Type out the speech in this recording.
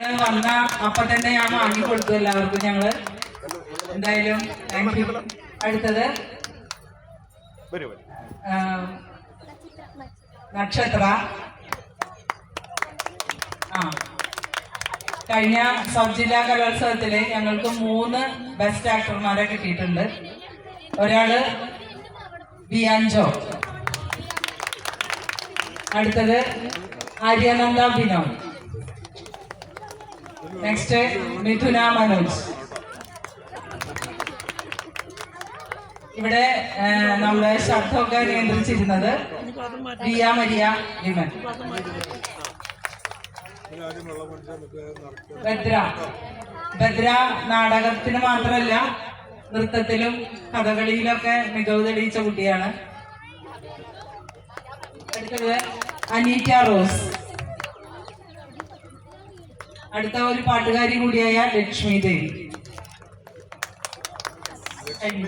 വന്ന അപ്പൊ തന്നെ ഞാൻ വാങ്ങിക്കൊടുത്തു എല്ലാവർക്കും ഞങ്ങൾ. എന്തായാലും താങ്ക് യു അടുത്തത്. നക്ഷത്ര. ആ. കഴിഞ്ഞ സബ് ജില്ലാ കലോത്സവത്തിൽ ഞങ്ങൾക്ക് മൂന്ന് ബെസ്റ്റ് ആക്ടർമാരെ കിട്ടിയിട്ടുണ്ട്. ഒരാൾ ബിയാൻജോ. അടുത്തത് ആര്യാനന്ദ ബിനോയ് നെക്സ്റ്റ് മിഥുന മനോജ്. ഇവിടെ നമ്മുടെ ശബ്ദമൊക്കെ നിയന്ത്രിച്ചിരുന്നത് റിയ മരിയ വിമൻ ഭദ്ര. ഭദ്ര നാടകത്തിന് മാത്രമല്ല നൃത്തത്തിലും കഥകളിയിലൊക്കെ മികവ് തെളിയിച്ച കുട്ടിയാണ്. അടുത്തത് അനീറ്റ റോസ്. അടുത്ത ഒരു പാട്ടുകാരി കൂടിയായ ലക്ഷ്മി ദേവി. ദേവി.